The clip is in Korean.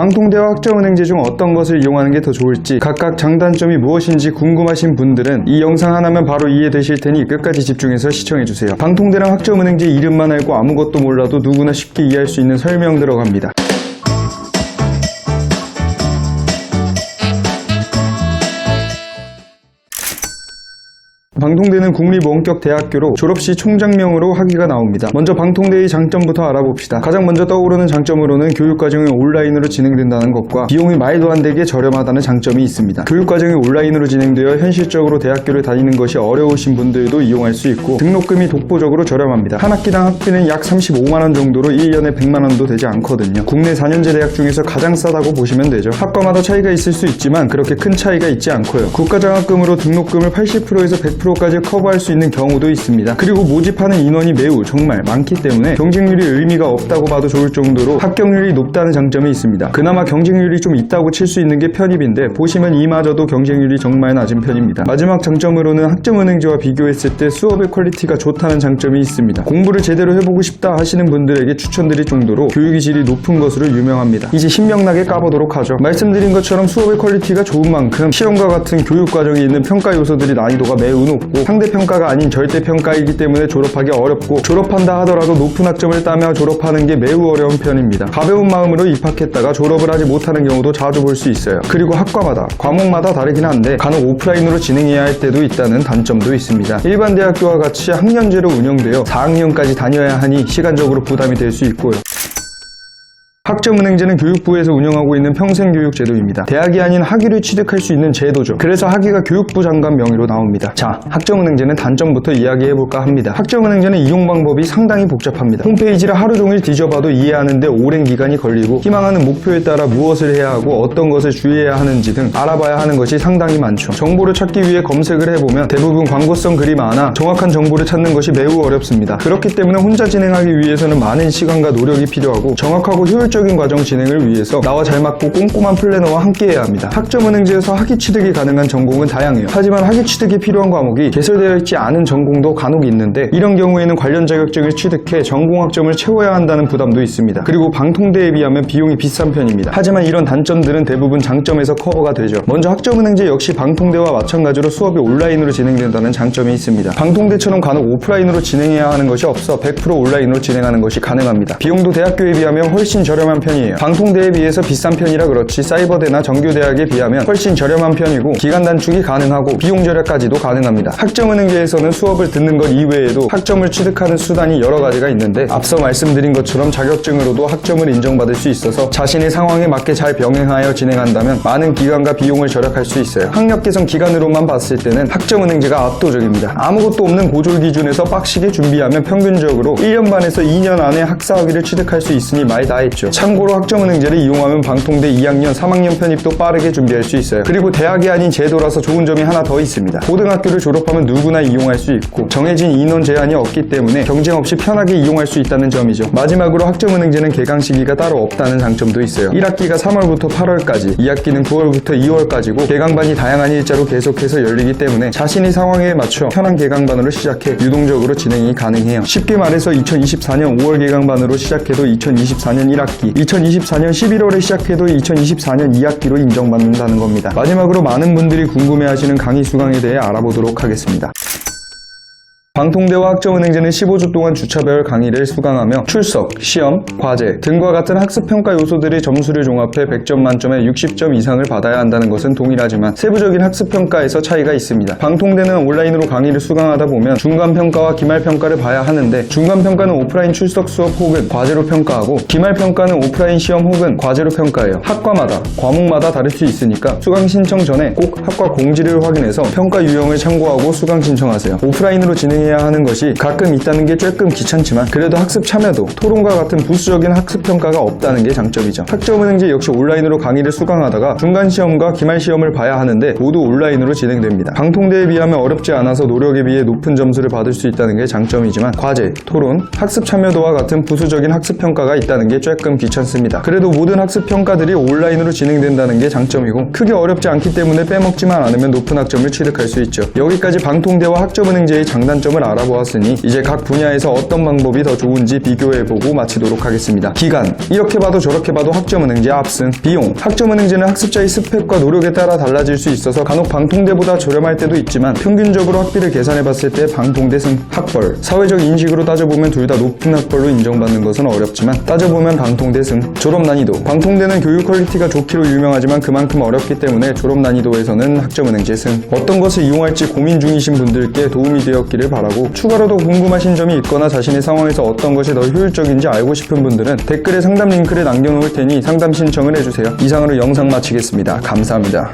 방통대와 학점은행제 중 어떤 것을 이용하는 게 더 좋을지 각각 장단점이 무엇인지 궁금하신 분들은 이 영상 하나면 바로 이해되실 테니 끝까지 집중해서 시청해주세요. 방통대랑 학점은행제 이름만 알고 아무것도 몰라도 누구나 쉽게 이해할 수 있는 설명 들어갑니다. 방통대는 국립원격대학교로 졸업 시 총장명으로 학위가 나옵니다. 먼저 방통대의 장점부터 알아봅시다. 가장 먼저 떠오르는 장점으로는 교육과정이 온라인으로 진행된다는 것과 비용이 말도 안 되게 저렴하다는 장점이 있습니다. 교육과정이 온라인으로 진행되어 현실적으로 대학교를 다니는 것이 어려우신 분들도 이용할 수 있고 등록금이 독보적으로 저렴합니다. 한 학기당 학비는 약 35만원 정도로 1년에 100만원도 되지 않거든요. 국내 4년제 대학 중에서 가장 싸다고 보시면 되죠. 학과마다 차이가 있을 수 있지만 그렇게 큰 차이가 있지 않고요. 국가장학금으로 등록금을 80%에서 100% 까지 커버할 수 있는 경우도 있습니다. 그리고 모집하는 인원이 매우 정말 많기 때문에 경쟁률이 의미가 없다고 봐도 좋을 정도로 합격률이 높다는 장점이 있습니다. 그나마 경쟁률이 좀 있다고 칠 수 있는 게 편입인데 보시면 이마저도 경쟁률이 정말 낮은 편입니다. 마지막 장점으로는 학점은행제와 비교했을 때 수업의 퀄리티가 좋다는 장점이 있습니다. 공부를 제대로 해보고 싶다 하시는 분들에게 추천드릴 정도로 교육의 질이 높은 것으로 유명합니다. 이제 신명나게 까보도록 하죠. 말씀드린 것처럼 수업의 퀄리티가 좋은 만큼 시험과 같은 교육 과정에 있는 평가 요소들이 난이도가 매우 높고 상대평가가 아닌 절대평가이기 때문에 졸업하기 어렵고 졸업한다 하더라도 높은 학점을 따며 졸업하는 게 매우 어려운 편입니다. 가벼운 마음으로 입학했다가 졸업을 하지 못하는 경우도 자주 볼 수 있어요. 그리고 학과마다 과목마다 다르긴 한데 간혹 오프라인으로 진행해야 할 때도 있다는 단점도 있습니다. 일반 대학교와 같이 학년제로 운영되어 4학년까지 다녀야 하니 시간적으로 부담이 될 수 있고요. 학점은행제는 교육부에서 운영하고 있는 평생교육 제도입니다. 대학이 아닌 학위를 취득할 수 있는 제도죠. 그래서 학위가 교육부 장관 명의로 나옵니다. 자, 학점은행제는 단점부터 이야기해볼까 합니다. 학점은행제는 이용 방법이 상당히 복잡합니다. 홈페이지를 하루 종일 뒤져봐도 이해하는데 오랜 기간이 걸리고 희망하는 목표에 따라 무엇을 해야 하고 어떤 것을 주의해야 하는지 등 알아봐야 하는 것이 상당히 많죠. 정보를 찾기 위해 검색을 해보면 대부분 광고성 글이 많아 정확한 정보를 찾는 것이 매우 어렵습니다. 그렇기 때문에 혼자 진행하기 위해서는 많은 시간과 노력이 필요하고 정확하고 효율적인 과정 진행을 위해서 나와 잘 맞고 꼼꼼한 플래너와 함께해야 합니다. 학점은행제에서 학위 취득이 가능한 전공은 다양해요. 하지만 학위 취득이 필요한 과목이 개설되어 있지 않은 전공도 간혹 있는데 이런 경우에는 관련 자격증을 취득해 전공학점을 채워야 한다는 부담도 있습니다. 그리고 방통대에 비하면 비용이 비싼 편입니다. 하지만 이런 단점들은 대부분 장점에서 커버가 되죠. 먼저 학점은행제 역시 방통대와 마찬가지로 수업이 온라인으로 진행된다는 장점이 있습니다. 방통대처럼 간혹 오프라인으로 진행해야 하는 것이 없어 100% 온라인으로 진행하는 것이 가능합니다. 비용도 대학교에 비하면 훨씬 저렴 한 편이에요. 방통대에 비해서 비싼 편이라 그렇지 사이버대나 정규대학에 비하면 훨씬 저렴한 편이고 기간 단축이 가능하고 비용 절약까지도 가능합니다. 학점은행제에서는 수업을 듣는 것 이외에도 학점을 취득하는 수단이 여러 가지가 있는데 앞서 말씀드린 것처럼 자격증으로도 학점을 인정받을 수 있어서 자신의 상황에 맞게 잘 병행하여 진행한다면 많은 기간과 비용을 절약할 수 있어요. 학력 개선 기간으로만 봤을 때는 학점은행제가 압도적입니다. 아무것도 없는 고졸 기준에서 빡시게 준비하면 평균적으로 1년 반에서 2년 안에 학사학위를 취득할 수 있으니 말 다 했죠. 참고로 학점은행제를 이용하면 방통대 2학년, 3학년 편입도 빠르게 준비할 수 있어요. 그리고 대학이 아닌 제도라서 좋은 점이 하나 더 있습니다. 고등학교를 졸업하면 누구나 이용할 수 있고 정해진 인원 제한이 없기 때문에 경쟁 없이 편하게 이용할 수 있다는 점이죠. 마지막으로 학점은행제는 개강 시기가 따로 없다는 장점도 있어요. 1학기가 3월부터 8월까지, 2학기는 9월부터 2월까지고 개강반이 다양한 일자로 계속해서 열리기 때문에 자신의 상황에 맞춰 편한 개강반으로 시작해 유동적으로 진행이 가능해요. 쉽게 말해서 2024년 5월 개강반으로 시작해도 2024년 1학기, 2024년 11월에 시작해도 2024년 2학기로 인정받는다는 겁니다. 마지막으로 많은 분들이 궁금해하시는 강의 수강에 대해 알아보도록 하겠습니다. 방통대와 학점은행제는 15주 동안 주차별 강의를 수강하며 출석, 시험, 과제 등과 같은 학습평가 요소들의 점수를 종합해 100점 만점에 60점 이상을 받아야 한다는 것은 동일하지만 세부적인 학습평가에서 차이가 있습니다. 방통대는 온라인으로 강의를 수강하다 보면 중간평가와 기말평가를 봐야 하는데 중간평가는 오프라인 출석 수업 혹은 과제로 평가하고 기말평가는 오프라인 시험 혹은 과제로 평가해요. 학과마다, 과목마다 다를 수 있으니까 수강 신청 전에 꼭 학과 공지를 확인해서 평가 유형을 참고하고 수강 신청하세요. 오프라인으로 진행 해야 하는 것이 가끔 있다는 게 조금 귀찮지만 그래도 학습 참여도 토론과 같은 부수적인 학습 평가가 없다는 게 장점이죠. 학점은행제 역시 온라인으로 강의를 수강하다가 중간 시험과 기말 시험을 봐야 하는데 모두 온라인으로 진행됩니다. 방통대에 비하면 어렵지 않아서 노력에 비해 높은 점수를 받을 수 있다는 게 장점이지만 과제, 토론, 학습 참여도와 같은 부수적인 학습 평가가 있다는 게 조금 귀찮습니다. 그래도 모든 학습 평가들이 온라인으로 진행된다는 게 장점이고 크게 어렵지 않기 때문에 빼먹지만 않으면 높은 학점을 취득할 수 있죠. 여기까지 방통대와 학점은행제의 장단점 장점을 알아보았으니 이제 각 분야에서 어떤 방법이 더 좋은지 비교해보고 마치도록 하겠습니다. 기간. 이렇게 봐도 저렇게 봐도 학점은행제 압승. 비용. 학점은행제는 학습자의 스펙과 노력에 따라 달라질 수 있어서 간혹 방통대보다 저렴할 때도 있지만 평균적으로 학비를 계산해봤을 때 방통대 승 학벌. 사회적 인식으로 따져보면 둘 다 높은 학벌로 인정받는 것은 어렵지만 따져보면 방통대 승 졸업 난이도. 방통대는 교육 퀄리티가 좋기로 유명하지만 그만큼 어렵기 때문에 졸업 난이도에서는 학점은행제 승. 어떤 것을 이용할지 고민 중이신 분들께 도움이 되었기를 바라고 추가로 더 궁금하신 점이 있거나 자신의 상황에서 어떤 것이 더 효율적인지 알고 싶은 분들은 댓글에 상담 링크를 남겨놓을 테니 상담 신청을 해주세요. 이상으로 영상 마치겠습니다. 감사합니다